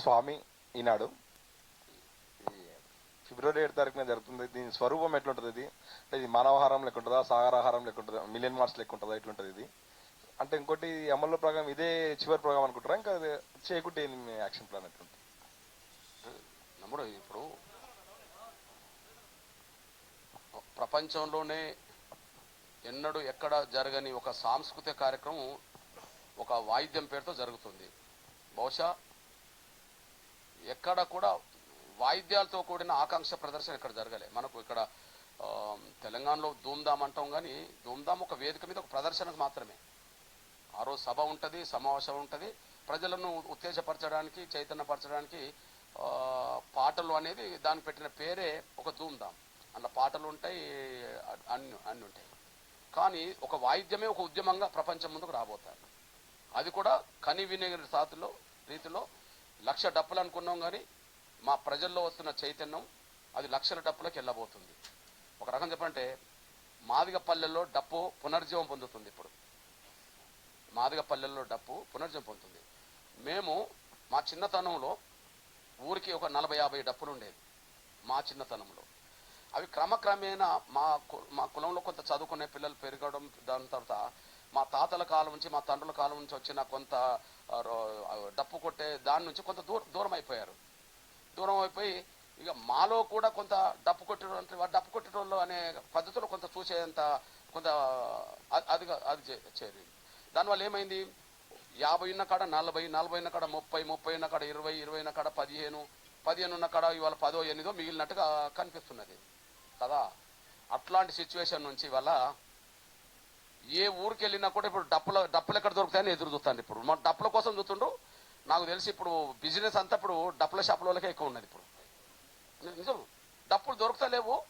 స్వామి ఈనాడు. ఈ ఫిబ్రవరి ఏడు తారీఖున జరుగుతుంది. దీని స్వరూపం ఎట్లుంటుంది ఇది? ఇది మానవహారం లెక్క ఉంటుందా సాగరాహారం లెక్క ఉంటుందా మిలియన్ మార్క్స్ లెక్క ఉంటుందా ఎట్లుంటుంది ఇది? అంటే ఇంకోటి అమల్లో అమలు ప్రోగ్రామ్ ఇదే చివరి ప్రోగ్రామ్ అనుకుంటారా? ఇంకా చేయకుంటే మీ యాక్షన్ ప్లాన్ ఎట్లుంటుంది? నమ్ముడు ఇప్పుడు ప్రపంచంలోనే ఎన్నడూ ఎక్కడ జరగని ఒక సాంస్కృతిక కార్యక్రమం ఒక వాయిద్యం పేరుతో జరుగుతుంది. బహుశా ఎక్కడ కూడా వాయిద్యాలతో కూడిన ఆకాంక్ష ప్రదర్శన ఇక్కడ జరగలే. మనకు ఇక్కడ తెలంగాణలో ధూమ్ధామ్ అంటాం కానీ ధూమ్ధామ్ ఒక వేదిక మీద ఒక ప్రదర్శనకు మాత్రమే. ఆ రోజు సభ ఉంటుంది సమావేశం ఉంటుంది. ప్రజలను ఉత్తేజపరచడానికి చైతన్యపరచడానికి పాటలు అనేది దానికి పెట్టిన పేరే ఒక ధూమ్ధామ్. అందులో పాటలు ఉంటాయి అన్ని అన్ని ఉంటాయి. కానీ ఒక వాయిద్యమే ఒక ఉద్యమంగా ప్రపంచం ముందుకు రాబోతారు అది కూడా కని వినే సాతిలో రీతిలో లక్ష డప్పులు అనుకున్నాం కానీ మా ప్రజల్లో వస్తున్న చైతన్యం అది లక్షల డప్పులకు వెళ్ళబోతుంది ఒక రకం చెప్పంటే మాదిగ పల్లెల్లో డప్పు పునర్జీవం పొందుతుంది ఇప్పుడు. మాదిగ పల్లెల్లో డప్పు పునర్జీవం పొందుతుంది. మేము మా చిన్నతనంలో ఊరికి ఒక నలభై యాభై డప్పులు ఉండేవి మా చిన్నతనంలో. అవి క్రమక్రమేణా మా కు- మా కులంలో కొంత చదువుకునే పిల్లలు పెరగడం దాని తర్వాత మా తాతల కాలం నుంచి మా తండ్రుల కాలం నుంచి వచ్చిన కొంత రో- డప్పు కొట్టే దాని నుంచి కొంత దూరం దూరం అయిపోయారు దూరం అయిపోయి ఇక మాలో కూడా కొంత డప్పు కొట్టేటువంటి డప్పు కొట్టేటోళ్ళు అనే పద్ధతిలో కొంత చూసేంత కొంత అది అది చేరి చేరింది. దానివల్ల ఏమైంది? యాభై ఉన్న కాడ నలభై నలభై ఉన్న కాడ ముప్పై ముప్పై ఉన్న కాడ ఇరవై ఇరవై ఉన్న కాడ పదిహేను పదిహేను ఉన్న కాడ ఇవాళ పదో ఎనిమిదో మిగిలినట్టుగా కనిపిస్తున్నది. కదా? అట్లాంటి సిచ్యువేషన్ నుంచి ఇవాళ ఏ ఊరికి వెళ్ళినా కూడా ఇప్పుడు డప్పుల డప్పులు ఎక్కడ దొరుకుతాయని ఎదురు చూస్తాను ఇప్పుడు. మన డప్పుల కోసం చూస్తుండ్రు నాకు తెలిసి ఇప్పుడు బిజినెస్ అంతా ఇప్పుడు డప్పుల షాపుల వాళ్ళకే ఎక్కువ ఉన్నది ఇప్పుడు. నిజం? డప్పులు దొరుకుతలేవు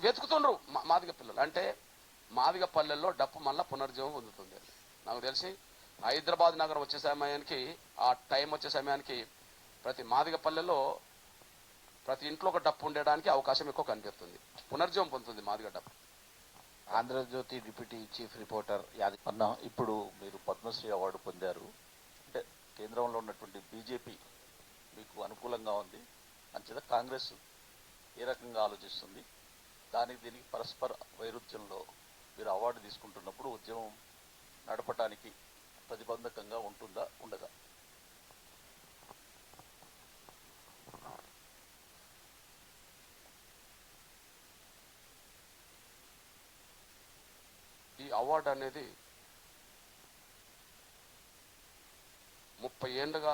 వెతుకుతుండ్రు మా- మాదిగ పిల్లలు. అంటే మాదిగ పల్లెల్లో డప్పు మళ్ళీ పునర్జీవం పొందుతుంది. నాకు తెలిసి హైదరాబాద్ నగరం వచ్చే సమయానికి ఆ టైం వచ్చే సమయానికి ప్రతి మాదిగ పల్లెలో ప్రతి ఇంట్లో ఒక డప్పు ఉండడానికి అవకాశం ఎక్కువ కనిపిస్తుంది. పునర్జీవం పొందుతుంది మాదిగ డప్పు. ఆంధ్రజ్యోతి డిప్యూటీ చీఫ్ రిపోర్టర్ యాది అన్న ఇప్పుడు మీరు పద్మశ్రీ అవార్డు పొందారు. అంటే కేంద్రంలో ఉన్నటువంటి బీజేపీ మీకు అనుకూలంగా ఉంది. అంచేత కాంగ్రెస్ ఏ రకంగా ఆలోచిస్తుంది? దానికి దీనికి పరస్పర వైరుధ్యంలో మీరు అవార్డు తీసుకుంటున్నప్పుడు ఉద్యమం నడపడానికి ప్రతిబంధకంగా ఉంటుందా? ఉండదా ఈ అవార్డు అనేది ముప్పై ఏళ్ళుగా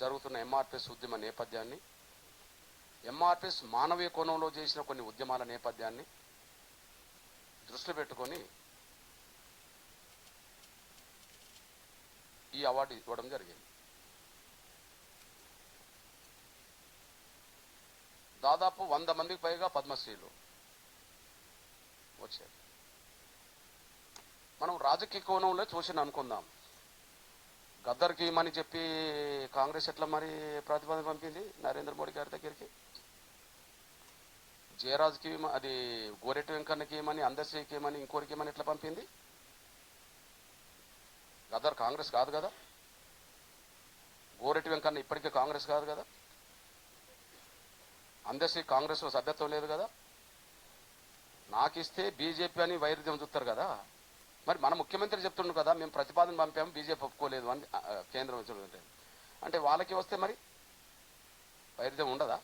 జరుగుతున్న ఎంఆర్పిఎస్ ఉద్యమ నేపథ్యాన్ని ఎంఆర్పిఎస్ మానవీయ కోణంలో చేసిన కొన్ని ఉద్యమాల నేపథ్యాన్ని దృష్టిలో పెట్టుకొని ఈ అవార్డు ఇవ్వడం జరిగింది. దాదాపు వంద మందికి పైగా పద్మశ్రీలు వచ్చారు. మనం రాజకీయ కోణంలో చూసి అనుకుందాం. గద్దర్కి ఇమ్మని చెప్పి కాంగ్రెస్ ఎట్లా మరి ప్రతిపాదన పంపింది? నరేంద్ర మోడీ గారి దగ్గరికి. జయరాజ్కి అది గోరెట్టు వెంకన్నకి ఏమని అందశ్రీకి ఏమని ఇంకోరికి ఏమని ఎట్లా పంపింది? గద్దర్ కాంగ్రెస్ కాదు కదా? గోరెట్టు వెంకన్న ఇప్పటికే కాంగ్రెస్ కాదు కదా? అందశ్రీ కాంగ్రెస్లో సభ్యత్వం లేదు కదా? నాకిస్తే బీజేపీ అని వైరుధ్యం చూస్తారు కదా? మరి మన ముఖ్యమంత్రి చెప్తుండ్రు కదా మేము ప్రతిపాదన పంపాము బీజేపీ ఒప్పుకోలేదు అని కేంద్రం చెప్తుంటే అంటే. వాళ్ళకి వస్తే మరి వైరుధ్యం ఉండదా?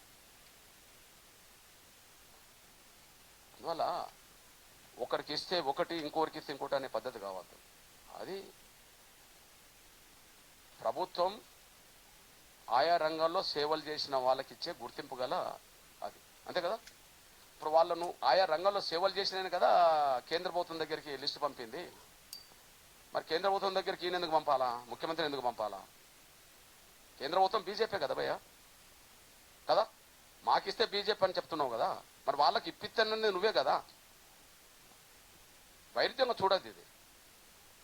అందువల్ల ఒకరికి ఇస్తే ఒకటి ఇంకోరికి ఇస్తే ఇంకోటి అనే పద్ధతి కావద్దు. అది ప్రభుత్వం ఆయా రంగాల్లో సేవలు చేసిన వాళ్ళకి ఇచ్చే గుర్తింపు గల అది. అంతే కదా? ఇప్పుడు వాళ్ళను ఆయా రంగంలో సేవలు చేసినాను కదా కేంద్ర ప్రభుత్వం దగ్గరికి లిస్టు పంపింది. మరి కేంద్ర ప్రభుత్వం దగ్గరికి ఈయన ఎందుకు పంపాలా? ముఖ్యమంత్రి ఎందుకు పంపాలా? కేంద్ర ప్రభుత్వం బీజేపీ కదా భయ్య? కదా? మాకిస్తే బీజేపీ అని చెప్తున్నావు కదా? మరి వాళ్ళకి ఇప్పిస్తానని నువ్వే కదా? వైరుధ్యంగా చూడద్దు ఇది.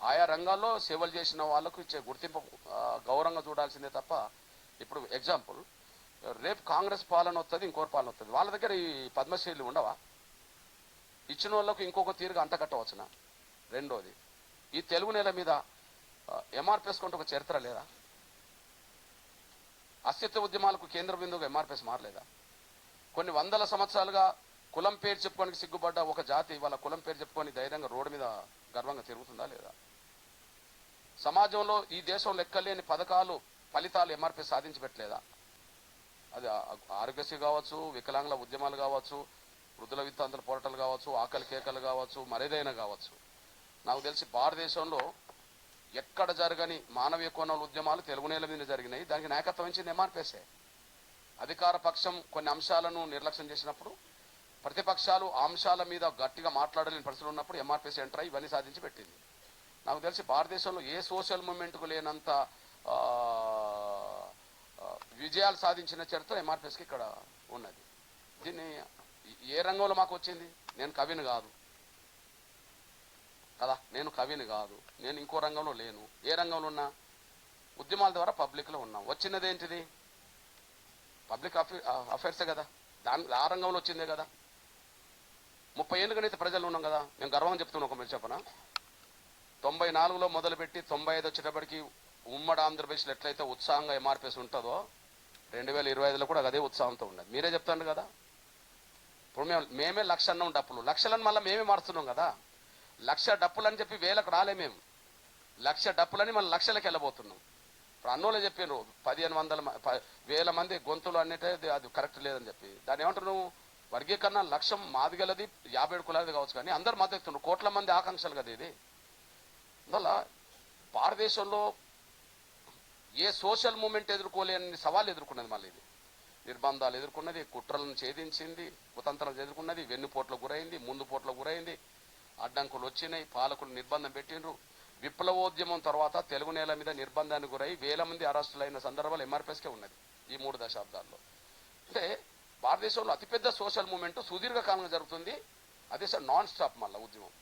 ఆయా రంగాల్లో సేవలు చేసిన వాళ్ళకు ఇచ్చే గుర్తింపు గౌరవంగా చూడాల్సిందే తప్ప ఇప్పుడు ఎగ్జాంపుల్ రేపు కాంగ్రెస్ పాలన వస్తుంది ఇంకోటి పాలన వస్తుంది వాళ్ళ దగ్గర ఈ పద్మశ్రీలు ఉండవా? ఇచ్చిన వాళ్ళకు ఇంకొక తీరుగా అంటకట్టవచ్చునా రెండోది ఈ తెలుగు నేల మీద ఎంఆర్పిఎస్ కొంటే ఒక చరిత్ర లేదా? అస్తిత్వ ఉద్యమాలకు కేంద్ర బిందువుగా ఎంఆర్పిఎస్ మారలేదా? కొన్ని వందల సంవత్సరాలుగా కులం పేరు చెప్పుకోనికి సిగ్గుపడ్డ ఒక జాతి వాళ్ళ కులం పేరు చెప్పుకొని ధైర్యంగా రోడ్డు మీద గర్వంగా తిరుగుతుందా లేదా? సమాజంలో ఈ దేశం లెక్కలేని పథకాలు ఫలితాలు ఎంఆర్పీ సాధించి పెట్టలేదా అది ఆరోగ్యశ్రీ కావచ్చు వికలాంగుల ఉద్యమాలు కావచ్చు వృద్ధుల విత్తాంతర పోరాటాలు కావచ్చు ఆకలి కేకలు కావచ్చు మరేదైనా కావచ్చు. నాకు తెలిసి భారతదేశంలో ఎక్కడ జరగని మానవీయ కోణాల ఉద్యమాలు తెలుగు నేల మీద జరిగినాయి. దానికి నాయకత్వం ఇచ్చింది ఎంఆర్పీఎస్ఏ అధికార పక్షం కొన్ని అంశాలను నిర్లక్ష్యం చేసినప్పుడు ప్రతిపక్షాలు అంశాల మీద గట్టిగా మాట్లాడలేని పరిస్థితులు ఉన్నప్పుడు ఎంఆర్పీఎస్ ఎంటర్ అయ్యి ఇవన్నీ సాధించి పెట్టింది. నాకు తెలిసి భారతదేశంలో ఏ సోషల్ మూమెంట్కు లేనంత విజయాలు సాధించిన చరిత్ర ఎంఆర్పిఎస్కి ఇక్కడ ఉన్నది. దీన్ని ఏ రంగంలో మాకు వచ్చింది? నేను కవిని కాదు. కదా? నేను కవిని కాదు. నేను ఇంకో రంగంలో లేను. ఏ రంగంలో ఉన్నా? ఉద్యమాల ద్వారా పబ్లిక్లో ఉన్నాం. వచ్చినది ఏంటిది? పబ్లిక్ అఫైర్సే కదా? దాని ఆ రంగంలో వచ్చిందే కదా? ముప్పై ఏళ్ళుగానైతే ప్రజలు ఉన్నాం కదా? మేము గర్వం చెప్తున్నాం ఒక మీరు చెప్పనా? తొంభై నాలుగులో మొదలుపెట్టి తొంభై ఐదు వచ్చేటప్పటికి ఉమ్మడి ఆంధ్రప్రదేశ్లో ఎట్లయితే ఉత్సాహంగా ఎంఆర్పిఎస్ ఉంటుందో రెండు వేల ఇరవై ఐదులో కూడా అదే ఉత్సాహంతో ఉన్నది. మీరే చెప్తాను కదా? ఇప్పుడు మేము మేమే లక్ష అన్నాం డప్పులు. లక్షలను మళ్ళీ మేమే మారుస్తున్నాం కదా? లక్ష డప్పులు అని చెప్పి వేలకు రాలే మేము. లక్ష డప్పులని మనం లక్షలకు వెళ్ళబోతున్నాం. ఇప్పుడు అన్నోళ్ళే చెప్పారు పదిహేను వందల వేల మంది గొంతులు అన్నిటే అది- కరెక్ట్ లేదని చెప్పి. దాన్ని ఏమంటారు నువ్వు? వర్గీకరణ లక్ష్యం మాది గలది యాభై ఏడు కులాది కావచ్చు కానీ అందరు మద్దతున్నారు కోట్ల మంది ఆకాంక్షలు కదా ఇది. అందువల్ల భారతదేశంలో ఏ సోషల్ మూమెంట్ ఎదుర్కోలేని సవాళ్ళు ఎదుర్కొన్నది మళ్ళీ ఇది. నిర్బంధాలు ఎదుర్కొన్నది కుట్రలను ఛేదించింది కుతంత్రాలు ఎదుర్కొన్నది వెన్నుపోట్లకు గురైంది ముందు పోట్లకు గురైంది అడ్డంకులు వచ్చినాయి పాలకులు నిర్బంధం పెట్టిండ్రు. విప్లవోద్యమం తర్వాత తెలుగు నేల మీద నిర్బంధానికి గురై వేల మంది అరెస్టులైన సందర్భాలు ఎంఆర్పిఎస్కే ఉన్నది ఈ మూడు దశాబ్దాల్లో. అంటే భారతదేశంలో అతిపెద్ద సోషల్ మూమెంట్ సుదీర్ఘకాలంగా జరుగుతుంది. అదే సార్ నాన్ స్టాప్ మళ్ళీ ఉద్యమం.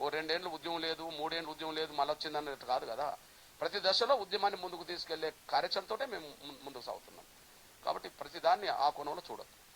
ఓ రెండేళ్ళు ఉద్యమం లేదు మూడేళ్ళు ఉద్యమం లేదు మళ్ళీ వచ్చిందన్నట్టు కాదు కదా. ప్రతి దశలో ఉద్యమాన్ని ముందుకు తీసుకెళ్ళే కార్యాచరణతోటే మేము ముందుకు సాగుతున్నాం. కాబట్టి ప్రతిదాన్ని ఆ కోణంలో చూడొద్దు.